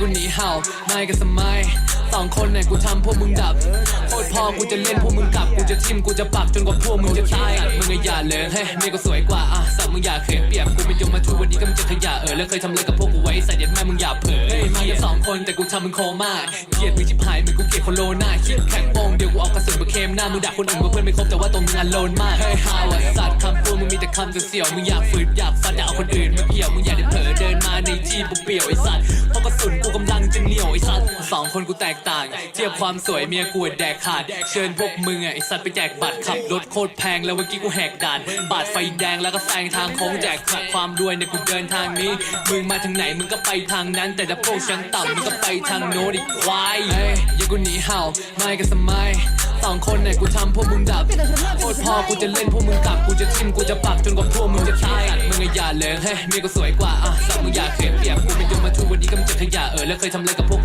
กูหนีเห่าไม่ก็สมัยสองคนเนี่ยกูทำพวกมึงดับโคตรพอกูจะเล่นพวกมึงกลับ กูจะทิมกูจะปักจนกว่าพวกมึงจะตายมึงอย่าเลยเฮ้ยเมียก็สวยกว่าอะสับมึงอย่าเขินเปียบกูเป็นยมมาทูวันนี้ก็มึงจะขยะเออแล้วเคยทำอะไรกับพวกกูไว้ใส่เด็ดแม่มึงอย่าเผยมากันสองคนแต่กูทำมึงโคม่าเกลียดมึงชิบหายมึงกูเกลียดโคโรนาคิดแข่งโป้งเดี๋ยวกูเอากระสุนมาเคมหน้ามึงด่าคนอื่นว่าเพื่อนไม่ครบแต่ว่าตัวมึงอันโลนมากเฮ้ยฮาวอะสัตว์คำพูดมึงมีแต่คำเสียวมึงอยากฝืนอยากฟันด่าคนอื่นมาเกี่ยวมึงอย่าได้เผลอเดินมาในที่เปลี่ยวไอ้สัตว์เพราะกระสุนกู สองคนกูแตกต่าง เทียบความสวยเมียกูแดกขาด เชิญพวกมึงอะไอ้สัตว์ไปแจกบัตรขับรถโคตรแพงแล้วเมื่อกี้กูแหกด่านบาดไฟแดงแล้วก็แซงทางโค้งแจกขัดความรวยเนี่ยกูเดินทางนี้ มึงมาทางไหนมึงก็ไปทางนั้น แต่ถ้าพวกฉันต่ำมึงก็ไปทางโน้นอีกควายเฮ้ยอย่ากูหนีเห่าไม่ก็สมัยสองคนเนี่ยกูทำพวกมึงดับโคตรพอกูจะเล่นพวกมึงกลับกูจะทิมกูจะปักจนกว่าพวกมึงจะตายมึงอย่าเลยเฮ้ยเมียก็สวยกว่าอะสับมึงอย่าเขินเปียบกูเป็นยมมาทูวันนี้ก็มึงจะขยะเออแล้วเคยทำอะไรกับพวก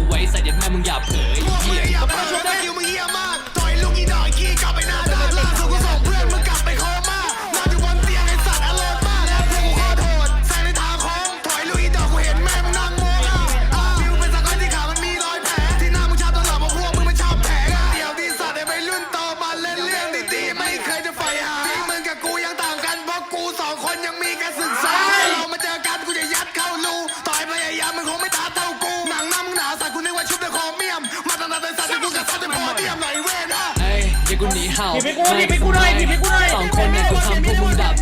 หนีเห่าหนีไปกูหนีไปกูหน่อยหนีไปกูหน่อยสองคนเนี่ยกูทำพวกมึงดับ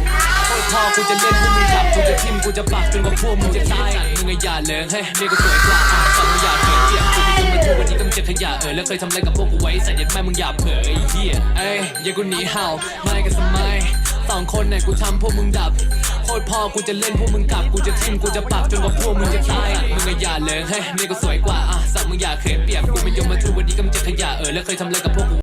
โคตรพอกูจะเล่นพวกมึงกลับกูจะทิมกูจะปักจนกว่าพวกมึงจะตายอะมึงก็อย่าเลยเฮ้ยเมียก็สวยกว่าอะแต่มึงอย่าเขินเจียบกูเป็นยมมาทูวันนี้ก็มึงจะขยะเออแล้วเคยทำอะไรกับพวกกูไว้ใส่เด็ดแม่มึงอย่าเผลอไอ้เหี้ยเอ้ยอย่ากูหนีเห่าไม่ก็สมัยสองคนเนี่ยกูทำพวกมึงดับโคตรพอกูจะเล่นพวกมึงกลับกูจะทิมกูจะปักจนกว่าพวกมึงจะตายอะมึงก็อย่าเลยเฮ้ยเมียก็สวยกว่าอะสัตว์มึงอย่าเขินเปรียบกูเป็นยมมาทูวันนี้ก็มึงจะขยะเออแล้วเคยทำอะไรกับพวกกู